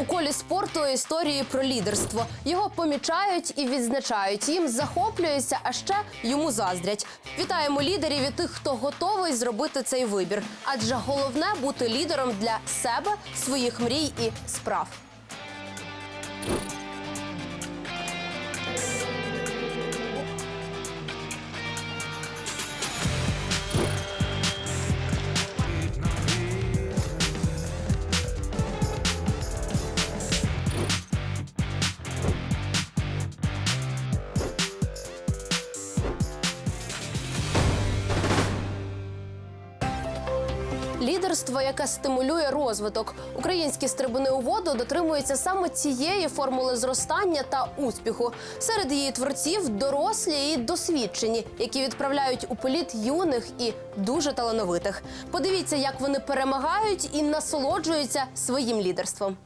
У колі спорту історії про лідерство. Його помічають і відзначають. Їм захоплюються, а ще йому заздрять. Вітаємо лідерів і тих, хто готовий зробити цей вибір. Адже головне бути лідером для себе, своїх мрій і справ. Лідерство, яке стимулює розвиток. Українські стрибуни у воду дотримуються саме цієї формули зростання та успіху. Серед її творців дорослі і досвідчені, які відправляють у політ юних і дуже талановитих. Подивіться, як вони перемагають і насолоджуються своїм лідерством.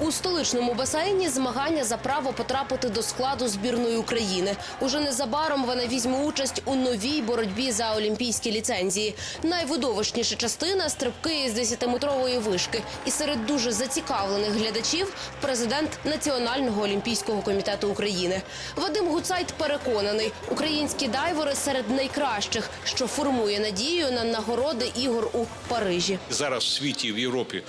У столичному басейні змагання за право потрапити до складу збірної України. Уже незабаром вона візьме участь у новій боротьбі за олімпійські ліцензії. Найвидовищніша частина стрибки із 10-метрової вишки. І серед дуже зацікавлених глядачів президент Національного олімпійського комітету України. Вадим Гуцайт переконаний, українські дайвери серед найкращих, що формує надію на нагороди ігор у Парижі. Зараз в світі, в Європі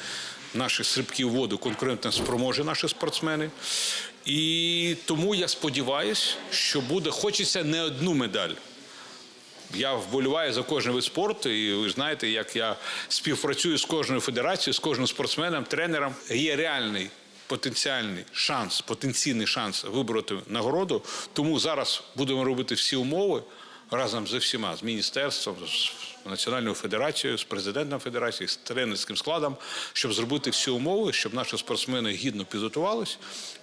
наші стрибки в воду конкурентно спроможні наші спортсмени. І тому я сподіваюся, що буде, хочеться не одну медаль. Я вболіваю за кожен вид спорту, і ви знаєте, як я співпрацюю з кожною федерацією, з кожним спортсменом, тренером. Є реальний потенціальний шанс, потенційний шанс вибороти нагороду. Тому зараз будемо робити всі умови разом з усіма, з міністерством, з Національною федерацією, з президентом федерації, з тренерським складом, щоб зробити всі умови, щоб наші спортсмени гідно підготувалися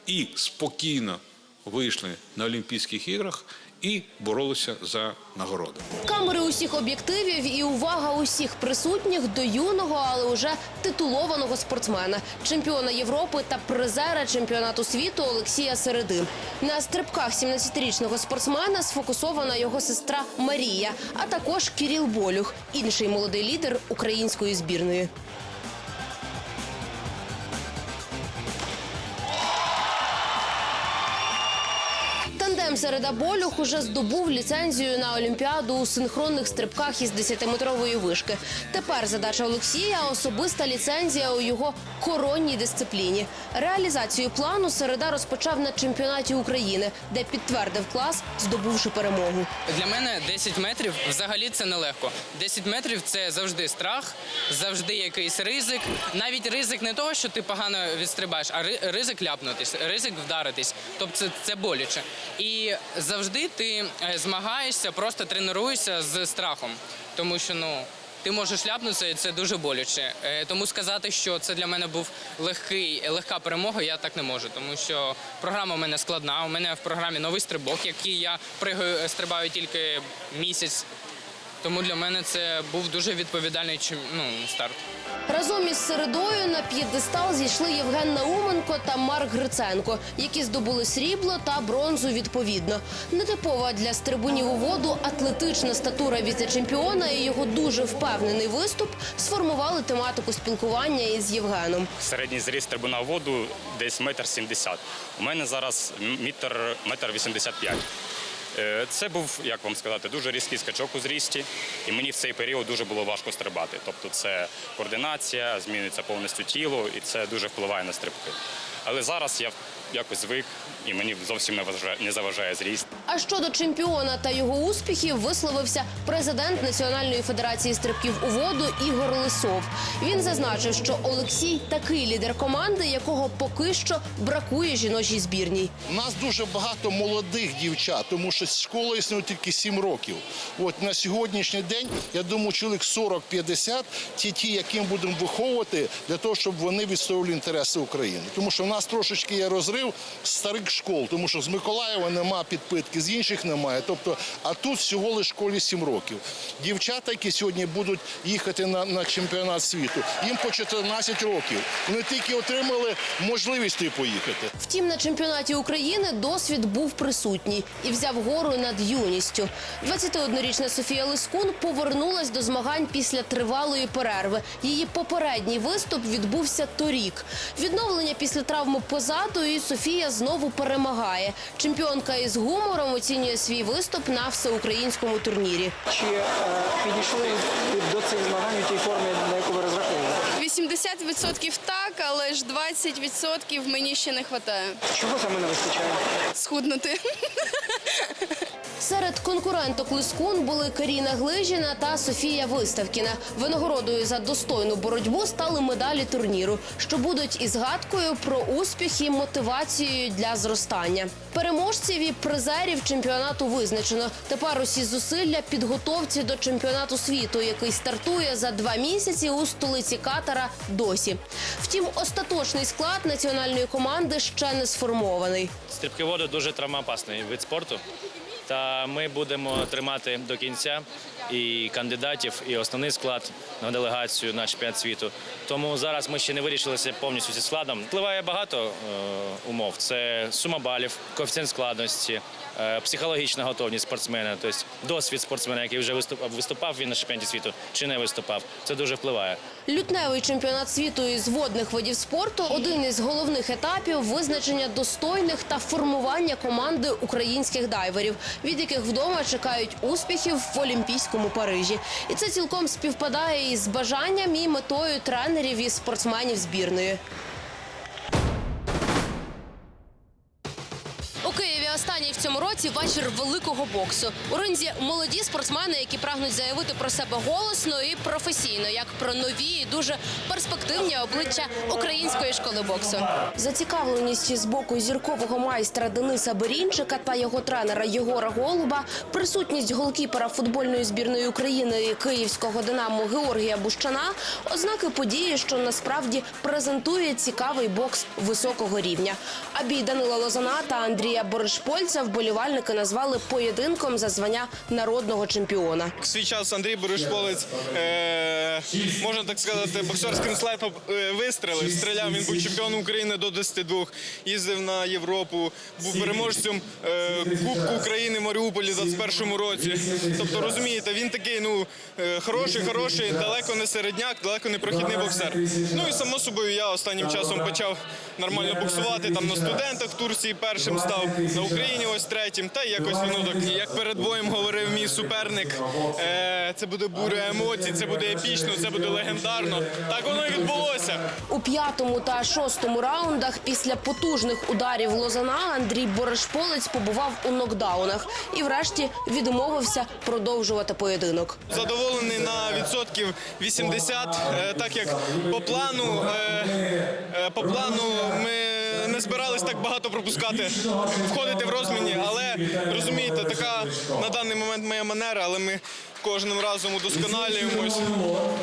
і спокійно вийшли на Олімпійських іграх і боролися за нагороди. Камери усіх об'єктивів і увага усіх присутніх до юного, але уже титулованого спортсмена, чемпіона Європи та призера чемпіонату світу Олексія Середи. На стрибках 17-річного спортсмена сфокусована його сестра Марія, а також Кіріл Болюх, інший молодий лідер української збірної. Середа Болюх уже здобув ліцензію на Олімпіаду у синхронних стрибках із 10-метрової вишки. Тепер задача Олексія особиста ліцензія у його коронній дисципліні. Реалізацію плану Середа розпочав на чемпіонаті України, де підтвердив клас, здобувши перемогу. Для мене 10 метрів взагалі це нелегко. 10 метрів це завжди страх, завжди якийсь ризик. Навіть ризик не того, що ти погано відстрибаєш, а ри- ризик ляпнутись, ризик вдаритись. Тобто це, це боляче. І завжди ти е, змагаєшся, просто тренуєшся з страхом, тому що ну. Ти можеш ляпнутися, і це дуже боляче. Е, Тому сказати, що це для мене був легкий, легка перемога, я так не можу. Тому що програма у мене складна. У мене в програмі новий стрибок, який я пригаю, е, стрибаю тільки місяць. Тому для мене це був дуже відповідальний ну, старт. Разом із середою на п'єдестал зійшли Євген Науменко та Марк Гриценко, які здобули срібло та бронзу відповідно. Нетипова для стрибунів у воду атлетична статура віце-чемпіона і його дуже впевнений виступ сформували тематику спілкування із Євгеном. Середній зріст трибуна в воду десь метр сімдесят. У мене зараз метр, метр вісімдесят п'ять. Е, Це був, як вам сказати, дуже різкий скачок у зрісті, і мені в цей період дуже було важко стрибати. Тобто це координація, змінюється повністю тіло, і це дуже впливає на стрибки. Але зараз я якось звик, і мені зовсім не вважає- не заважає зріст. А щодо чемпіона та його успіхів висловився президент Національної федерації стрибків у воду Ігор Лисов. Він зазначив, що Олексій такий лідер команди, якого поки що бракує жіночій збірній. У нас дуже багато молодих дівчат, тому що школа існує тільки 7 років. От на сьогоднішній день, я думаю, чоловік 40-50 ті, ті, яким будемо виховувати для того, щоб вони відстоювали інтереси України. Тому що в нас трошечки є розрив з старих школ, тому що з Миколаєва нема підпитки, з інших немає. Тобто, а тут всього лише школі 7 років. Дівчата, які сьогодні будуть їхати на, на чемпіонат світу, їм по 14 років. Вони тільки отримали можливість поїхати. Втім, на чемпіонаті України досвід був присутній і взяв гору над юністю. 21-річна Софія Лискун повернулась до змагань після тривалої перерви. Її попередній виступ відбувся торік. Відновлення після травми позаду, і Софія знову перемагає. Чемпіонка із гумором оцінює свій виступ на всеукраїнському турнірі. Чи е, підійшли до цих змагань у тій формі, на яку ви розраховували? 80% так, але ж 20% мені ще не вистачає. Чого саме не вистачає? Схуднути. Серед конкуренток Лискун були Каріна Глижіна та Софія Виставкіна. Винагородою за достойну боротьбу стали медалі турніру, що будуть і згадкою про успіх і мотивацією для зростання. Переможців і призерів чемпіонату визначено. Тепер усі зусилля підготовці до чемпіонату світу, який стартує за два місяці у столиці Катара. Досі. Втім, остаточний склад національної команди ще не сформований. Стрибки воду дуже травмоопасний вид спорту. Та ми будемо тримати до кінця і кандидатів, і основний склад на делегацію на чемпіонат світу. Тому зараз ми ще не вирішилися повністю зі складом. Впливає багато е, умов: це сума балів, коефіцієнт складності, е, психологічна готовність спортсмена, тобто досвід спортсмена, який вже виступав, виступав він на чемпіонаті світу чи не виступав. Це дуже впливає. Лютневий чемпіонат світу із водних видів спорту один із головних етапів визначення достойних та формування команди українських дайверів, від яких вдома чекають успіхів в Олімпійському Парижі. І це цілком співпадає із бажанням і метою тренерів і спортсменів збірної. В вечір великого боксу. У ринзі молоді спортсмени, які прагнуть заявити про себе голосно і професійно, як про нові і дуже перспективні обличчя української школи боксу. Зацікавленість з боку зіркового майстра Дениса Берінчика та його тренера Єгора Голуба, присутність голкіпера футбольної збірної України київського динамо Георгія Бущана ознаки події, що насправді презентує цікавий бокс високого рівня. А бій Данила Лозана та Андрія Боришпольця вболівальники назвали поєдинком за звання народного чемпіона. Свій час Андрій Боришполець, е, можна так сказати, боксерським слайпом е, вистрелив. Стріляв, він був чемпіоном України до 22, їздив на Європу, був переможцем е, Кубку України Маріуполі в 21 році. Тобто, розумієте, він такий, ну, е, хороший, хороший, далеко не середняк, далеко не прохідний боксер. Ну і само собою я останнім часом почав нормально боксувати. Там на студентах в Турції першим став, на Україні ось третім. Та якось воно так, як перед боєм говорив мій суперник. Е, це буде буря емоцій, це буде епічно, це буде легендарно. Так воно і відбулося. У п'ятому та шостому раундах після потужних ударів Лозана Андрій Борешполець побував у нокдаунах і, врешті, відмовився продовжувати поєдинок. Задоволений на відсотків 80, е, так як по плану, е, по плану ми не збирались так багато пропускати, входити в розміні, але розумієте, така на даний момент моя манера, але ми кожним разом удосконалюємось.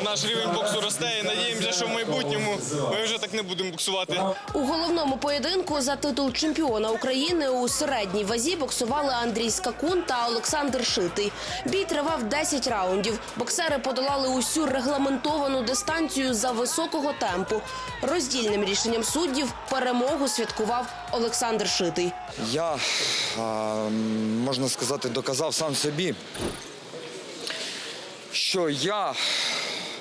Наш рівень боксу росте і надіємося, що в майбутньому ми вже так не будемо боксувати. У головному поєдинку за титул чемпіона України у середній вазі боксували Андрій Скакун та Олександр Шитий. Бій тривав 10 раундів. Боксери подолали усю регламентовану дистанцію за високого темпу. Роздільним рішенням суддів перемогу святкував Олександр Шитий. Я, можна сказати, доказав сам собі, що я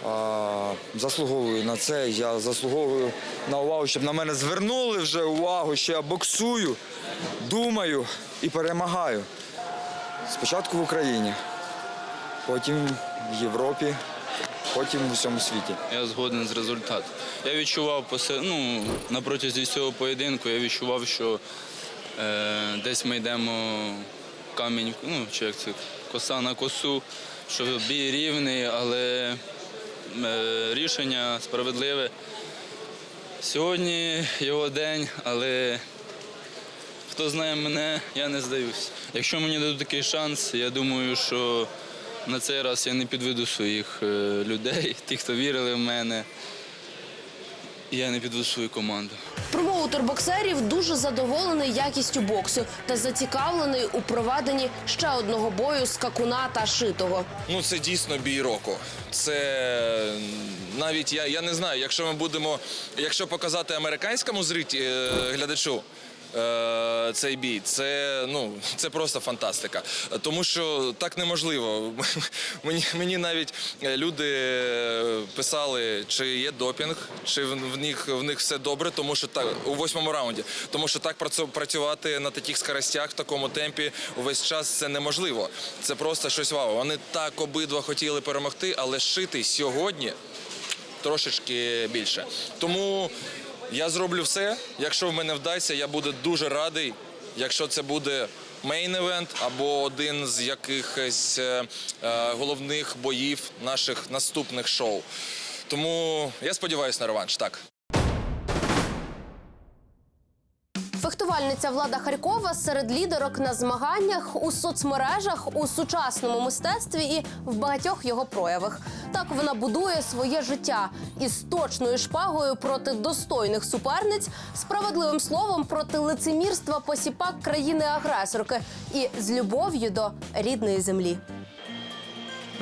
а, заслуговую на це, я заслуговую на увагу, щоб на мене звернули вже увагу, що я боксую, думаю і перемагаю. Спочатку в Україні, потім в Європі, потім в усьому світі. Я згоден з результатом. Я відчував ну, на протязі цього поєдинку, я відчував, що е, десь ми йдемо камінь, ну, чи як це, коса на косу, що бій рівний, але е, рішення справедливе. Сьогодні його день, але хто знає мене, я не здаюсь. Якщо мені дадуть такий шанс, я думаю, що на цей раз я не підведу своїх е, людей, тих, хто вірили в мене. Я не підведу свою команду. Промову турбоксерів боксерів дуже задоволений якістю боксу та зацікавлений у проведенні ще одного бою скакуна та шитого. Ну, це дійсно бій року. Це навіть я, я не знаю, якщо ми будемо, якщо показати американському зриті е, глядачу. Е, Цей бій, це ну це просто фантастика. Тому що так неможливо. Мені мені навіть е, люди писали, чи є допінг, чи в них в них все добре, тому що так у восьмому раунді. Тому що так працю- працювати на таких скоростях, в такому темпі увесь час це неможливо. Це просто щось вау. Вони так обидва хотіли перемогти, але шити сьогодні трошечки більше. Тому я зроблю все. Якщо в мене вдасться, я буду дуже радий, якщо це буде мейн-евент або один з якихось е, е, головних боїв наших наступних шоу. Тому я сподіваюся на реванш. Так. Фехтувальниця Влада Харькова серед лідерок на змаганнях у соцмережах, у сучасному мистецтві і в багатьох його проявах. Так вона будує своє життя із точною шпагою проти достойних суперниць, справедливим словом проти лицемірства посіпак країни-агресорки і з любов'ю до рідної землі.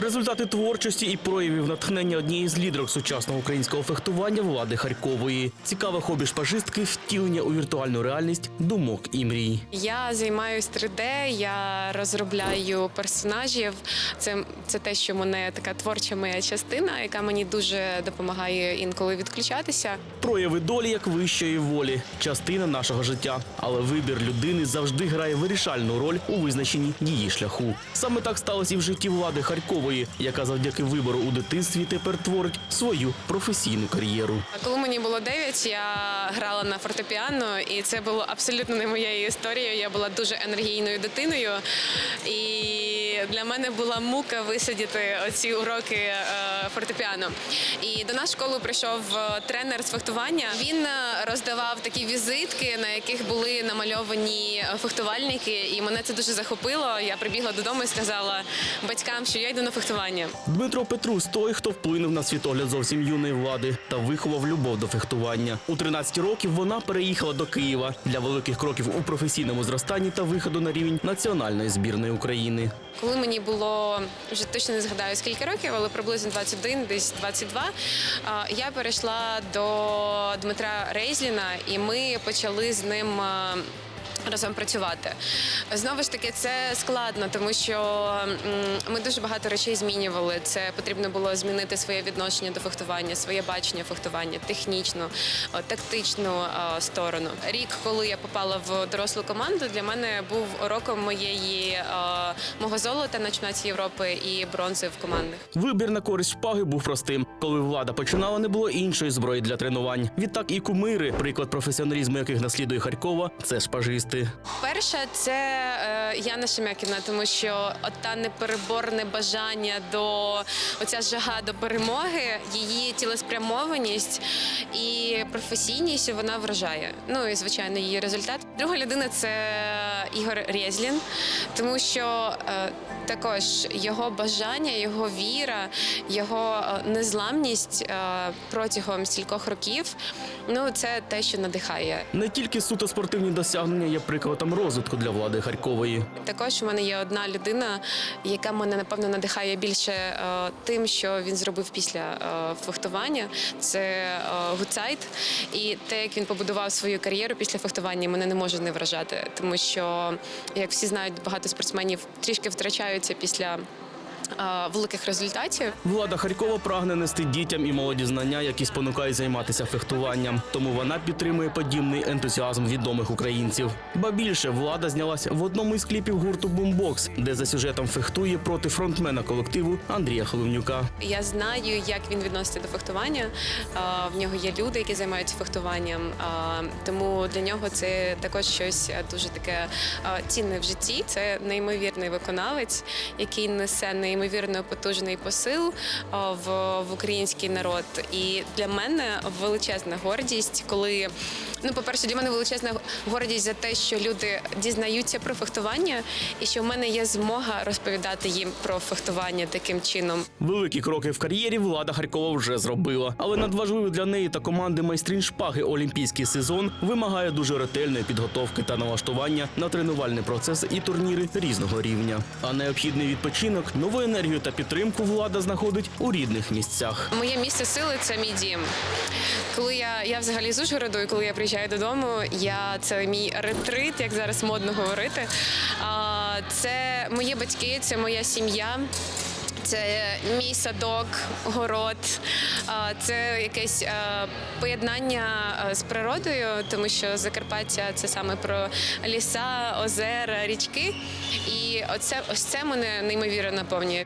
Результати творчості і проявів натхнення однієї з лідерок сучасного українського фехтування влади Харькової. Цікаве хобі шпажистки втілення у віртуальну реальність думок і мрій. Я займаюся 3D, я розробляю персонажів. Це, це те, що мене така творча моя частина, яка мені дуже допомагає інколи відключатися. Прояви долі як вищої волі, частина нашого життя. Але вибір людини завжди грає вирішальну роль у визначенні її шляху. Саме так сталося і в житті влади Харькової, яка завдяки вибору у дитинстві тепер творить свою професійну кар'єру. Коли мені було 9, я грала на фортепіано, і це було абсолютно не моєю історією. Я була дуже енергійною дитиною, і для мене була мука висидіти оці уроки е, фортепіано. І до нас в школу прийшов е, тренер з фехтування. Він е, роздавав такі візитки, на яких були намальовані фехтувальники, і мене це дуже захопило. Я прибігла додому і сказала батькам, що я йду на фехтування. Дмитро Петрус той, хто вплинув на світогляд зовсім юної влади та виховав любов до фехтування. У 13 років вона переїхала до Києва для великих кроків у професійному зростанні та виходу на рівень національної збірної України. Коли мені було вже точно не згадаю скільки років, але приблизно 21, десь 22, я перейшла до Дмитра Рейзліна, і ми почали з ним. Разом працювати знову ж таки це складно, тому що ми дуже багато речей змінювали. Це потрібно було змінити своє відношення до фехтування, своє бачення фехтування, технічну, тактичну сторону. Рік, коли я попала в дорослу команду, для мене був роком моєї мого золота на чемпіонаті Європи і бронзи в командних. Вибір на користь шпаги був простим. Коли влада починала, не було іншої зброї для тренувань. Відтак і кумири, приклад професіоналізму, яких наслідує Харкова, це шпажисти. Перша це е, Яна Шемякіна, тому що от та непереборне бажання до оця жага до перемоги, її цілеспрямованість і професійність вона вражає. Ну і звичайно, її результат. Друга людина це Ігор Рєзлін, тому що е, також його бажання, його віра, його е, незламність е, протягом стількох років. Ну це те, що надихає. Не тільки суто спортивні досягнення є прикладом розвитку для влади Харькової. Також у мене є одна людина, яка мене напевно надихає більше тим, що він зробив після фехтування. Це Гуцайт. І те, як він побудував свою кар'єру після фехтування, мене не може не вражати, тому що, як всі знають, багато спортсменів трішки втрачаються після. Великих результатів Влада Харькова прагне нести дітям і молоді знання, які спонукають займатися фехтуванням. Тому вона підтримує подібний ентузіазм відомих українців. Ба більше влада знялася в одному із кліпів гурту Бумбокс, де за сюжетом фехтує проти фронтмена колективу Андрія Холовнюка. Я знаю, як він відноситься до фехтування. В нього є люди, які займаються фехтуванням. Тому для нього це також щось е, дуже таке цінне в житті. Це неймовірний виконавець, який несе неймовірно потужний посил в, в український народ. І для мене величезна гордість, коли Ну, по-перше, для мене величезна гордість за те, що люди дізнаються про фехтування, і що в мене є змога розповідати їм про фехтування таким чином. Великі кроки в кар'єрі влада Харкова вже зробила, але надважливий для неї та команди майстрінь шпаги олімпійський сезон вимагає дуже ретельної підготовки та налаштування на тренувальний процес і турніри різного рівня. А необхідний відпочинок, нову енергію та підтримку влада знаходить у рідних місцях. Моє місце сили це мій дім. Коли я, я взагалі з Ужгороду, і коли я приїжджаю додому, я це мій ретрит, як зараз модно говорити. Це мої батьки, це моя сім'я. Це мій садок, город, це якесь е, поєднання е, з природою, тому що Закарпаття це саме про ліса, озера, річки. І оце ось це мене неймовірно наповнює.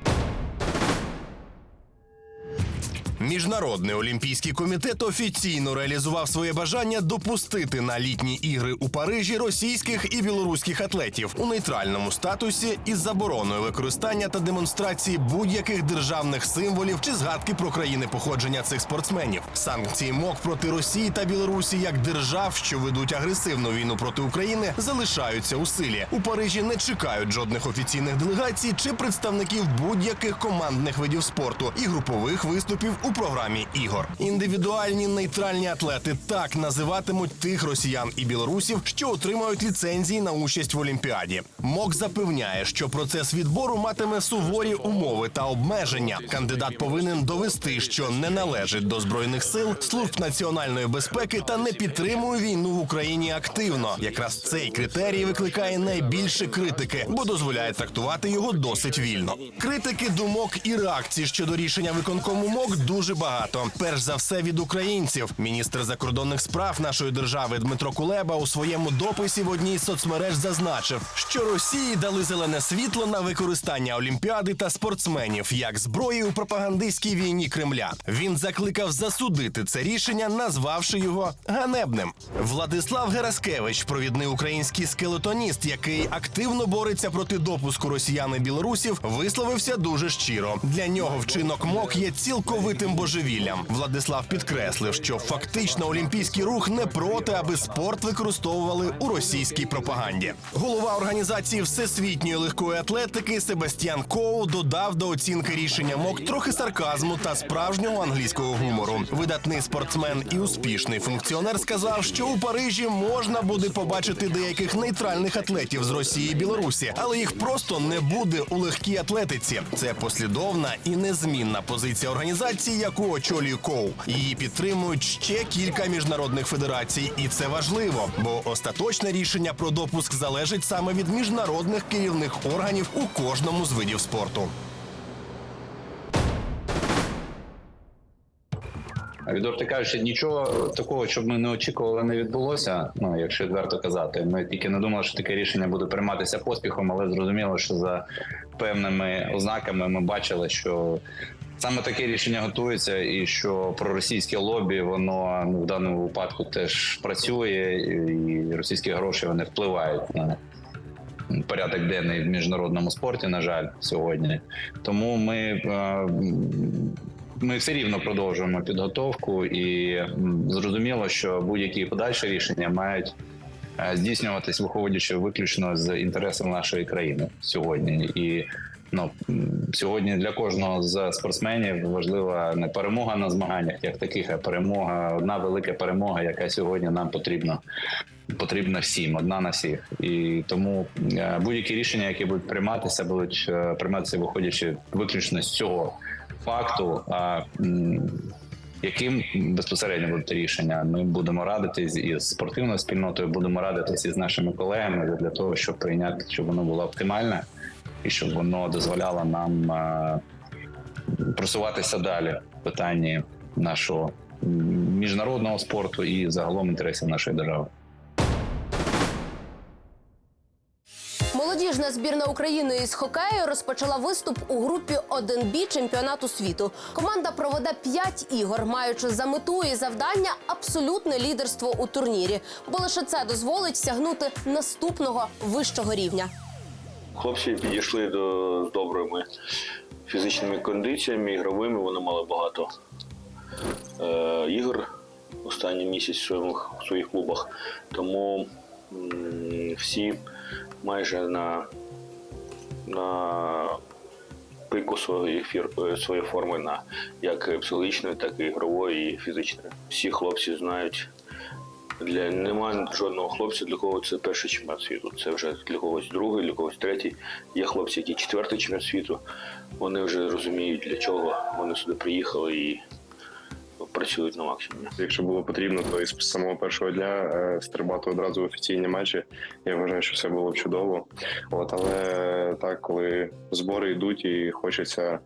Міжнародний олімпійський комітет офіційно реалізував своє бажання допустити на літні ігри у Парижі російських і білоруських атлетів у нейтральному статусі із забороною використання та демонстрації будь-яких державних символів чи згадки про країни походження цих спортсменів. Санкції МОК проти Росії та Білорусі як держав, що ведуть агресивну війну проти України, залишаються у силі. У Парижі не чекають жодних офіційних делегацій чи представників будь-яких командних видів спорту і групових виступів у програмі ігор. Індивідуальні нейтральні атлети так називатимуть тих росіян і білорусів, що отримають ліцензії на участь в Олімпіаді. МОК запевняє, що процес відбору матиме суворі умови та обмеження. Кандидат повинен довести, що не належить до збройних сил, служб національної безпеки та не підтримує війну в Україні активно. Якраз цей критерій викликає найбільше критики, бо дозволяє трактувати його досить вільно. Критики думок і реакцій щодо рішення виконкому МОК дуже багато. Перш за все від українців. Міністр закордонних справ нашої держави Дмитро Кулеба у своєму дописі в одній з соцмереж зазначив, що Росії дали зелене світло на використання Олімпіади та спортсменів як зброї у пропагандистській війні Кремля. Він закликав засудити це рішення, назвавши його ганебним. Владислав Гераскевич, провідний український скелетоніст, який активно бореться проти допуску росіян і білорусів, висловився дуже щиро. Для нього вчинок МОК є цілковитим божевіллям. Владислав підкреслив, що фактично олімпійський рух не проти, аби спорт використовували у російській пропаганді. Голова організації всесвітньої легкої атлетики Себастьян Коу додав до оцінки рішення МОК трохи сарказму та справжнього англійського гумору. Видатний спортсмен і успішний функціонер сказав, що у Парижі можна буде побачити деяких нейтральних атлетів з Росії і Білорусі, але їх просто не буде у легкій атлетиці. Це послідовна і незмінна позиція організації, яку очолює Коу. Її підтримують ще кілька міжнародних федерацій, і це важливо, бо остаточне рішення про допуск залежить саме від міжнародних керівних органів у кожному з видів спорту. Відверто кажучи, нічого такого, щоб ми не очікували, не відбулося. Ну, якщо відверто казати, ми тільки не думали, що таке рішення буде прийматися поспіхом, але зрозуміло, що за певними ознаками ми бачили, що саме таке рішення готується, і що проросійське лобі воно ну, в даному випадку теж працює, і російські гроші вони впливають на порядок денний в міжнародному спорті, на жаль, сьогодні. Тому ми. е, ми все рівно продовжуємо підготовку, і зрозуміло, що будь-які подальші рішення мають е, здійснюватись, виходячи виключно з інтересів нашої країни сьогодні. І ну сьогодні для кожного з спортсменів важлива не перемога на змаганнях, як таких, а перемога, одна велика перемога, яка сьогодні нам потрібна. Потрібна всім, одна на всіх, і тому е, будь-які рішення, які будуть прийматися, будуть е, прийматися, виходячи виключно з цього факту, а яким безпосередньо будуть рішення. Ми будемо радитись із спортивною спільнотою, будемо радитись із нашими колегами для того, щоб прийняти, щоб воно було оптимальне і щоб воно дозволяло нам е, просуватися далі в питанні нашого міжнародного спорту і загалом інтересів нашої держави. Молодіжна збірна України із хокею розпочала виступ у групі 1Б чемпіонату світу. Команда проведе 5 ігор, маючи за мету і завдання абсолютне лідерство у турнірі, бо лише це дозволить сягнути наступного вищого рівня. Хлопці підійшли до з добрими фізичними кондиціями, ігровими. Вони мали багато е, ігор останній місяць в своїх, в своїх клубах. Тому м, всі майже на, на пику своєї, фір, е, своєї форми на як психологічної, так і ігрової, і фізичної. Всі хлопці знають. Для немає жодного хлопця, для кого це перший чемпіонат світу. Це вже для когось другий, для когось третій. Є хлопці, які четвертий чемпіонат світу. Вони вже розуміють, для чого вони сюди приїхали і працюють на максимумі. Якщо було потрібно, то із самого першого дня е, стрибати одразу в офіційні матчі. Я вважаю, що все було чудово. От але так, коли збори йдуть і хочеться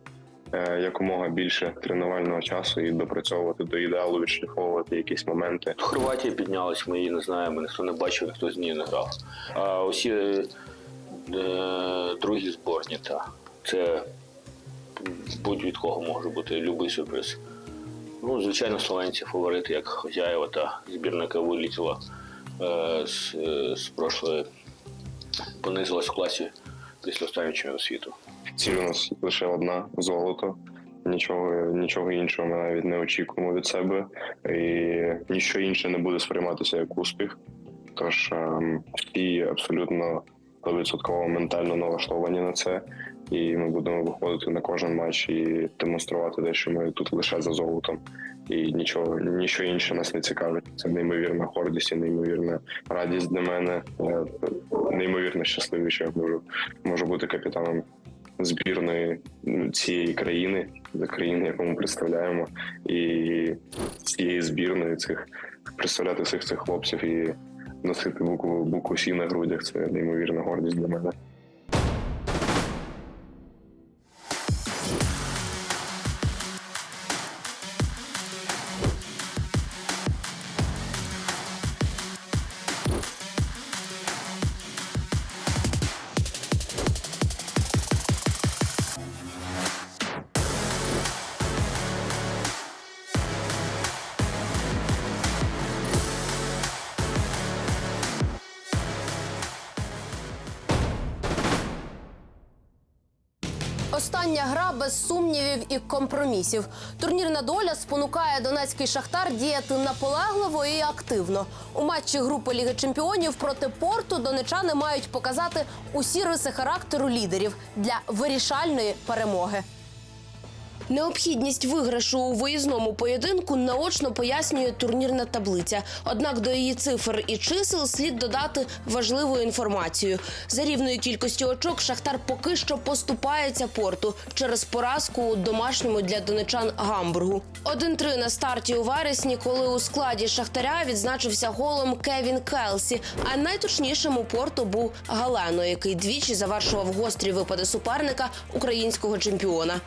якомога більше тренувального часу і допрацьовувати до ідеалу, відшліфовувати якісь моменти. Хорватія піднялась, ми її не знаємо, ніхто не бачив, ніхто з нею не грав. А усі е, другі зборні, та це будь-від кого може бути будь-який сюрприз. Ну, звичайно, словенці фаворити, як хозяєва та збірна, яка вилітіла е, з, е, з прошлої, понизилась в класі після останнього чемпіонату світу. Ціль у нас лише одна золото. Нічого, нічого іншого ми навіть не очікуємо від себе, і ніщо інше не буде сприйматися як успіх. Тож ем, всі абсолютно 100% ментально налаштовані на це, і ми будемо виходити на кожен матч і демонструвати те, що ми тут лише за золотом, і нічого, нічого інше нас не цікавить. Це неймовірна гордість і неймовірна радість для мене. Я неймовірно щасливий, що я можу, можу бути капітаном збірної цієї країни, за країни, яку ми представляємо, і цієї збірної цих представляти всіх цих хлопців і носити букву букву Сі на грудях. Це неймовірна гордість для мене. Без сумнівів і компромісів. Турнірна доля спонукає донецький шахтар діяти наполегливо і активно. У матчі групи Ліги Чемпіонів проти порту донечани мають показати усі риси характеру лідерів для вирішальної перемоги. Необхідність виграшу у виїзному поєдинку наочно пояснює турнірна таблиця. Однак до її цифр і чисел слід додати важливу інформацію. За рівною кількістю очок Шахтар поки що поступається порту через поразку у домашньому для донечан Гамбургу. 1-3 на старті у вересні, коли у складі Шахтаря відзначився голом Кевін Келсі. А найточнішим у порту був Галено, який двічі завершував гострі випади суперника українського чемпіона.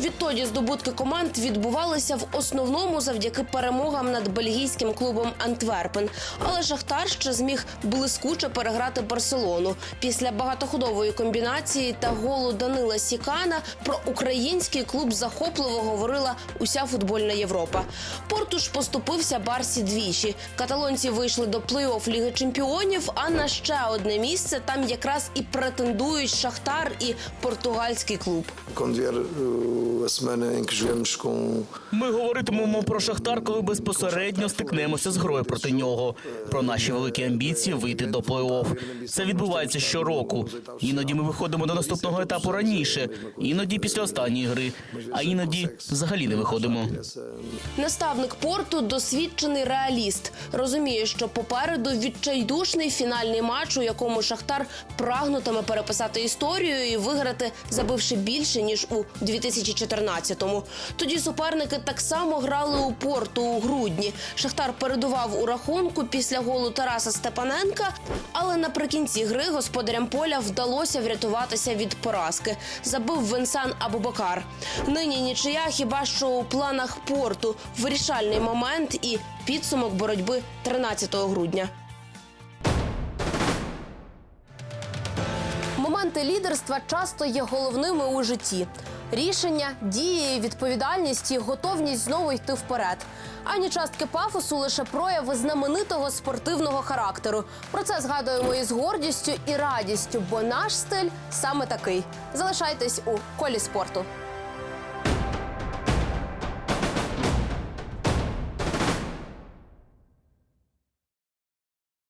Відтоді здобутки команд відбувалися в основному завдяки перемогам над бельгійським клубом Антверпен. Але Шахтар ще зміг блискуче переграти Барселону. Після багатоходової комбінації та голу Данила Сікана про український клуб захопливо говорила уся футбольна Європа. Порту ж поступився Барсі двічі. Каталонці вийшли до плей-офф Ліги Чемпіонів. А на ще одне місце там якраз і претендують Шахтар і португальський клуб. Quando com Ми говоритимемо про Шахтар, коли безпосередньо стикнемося з грою проти нього. Про наші великі амбіції вийти до плей-офф. Це відбувається щороку. Іноді ми виходимо до наступного етапу раніше, іноді після останньої гри, а іноді взагалі не виходимо. Наставник порту досвідчений реаліст. Розуміє, що попереду відчайдушний фінальний матч, у якому Шахтар прагнутиме переписати історію і виграти, забивши більше ніж у 2014-му. Тоді суперники так само грали у порту у грудні. Шахтар передував у рахунку після голу Тараса Степаненка, але наприкінці гри господарям поля вдалося врятуватися від поразки. Забив Венсан Абубакар. Нині нічия хіба що у планах порту вирішальний момент і підсумок боротьби 13 грудня. Моменти лідерства часто є головними у житті. Рішення, дії, відповідальність і готовність знову йти вперед. Ані частки пафосу лише прояви знаменитого спортивного характеру. Про це згадуємо із гордістю і радістю, бо наш стиль саме такий. Залишайтесь у колі спорту.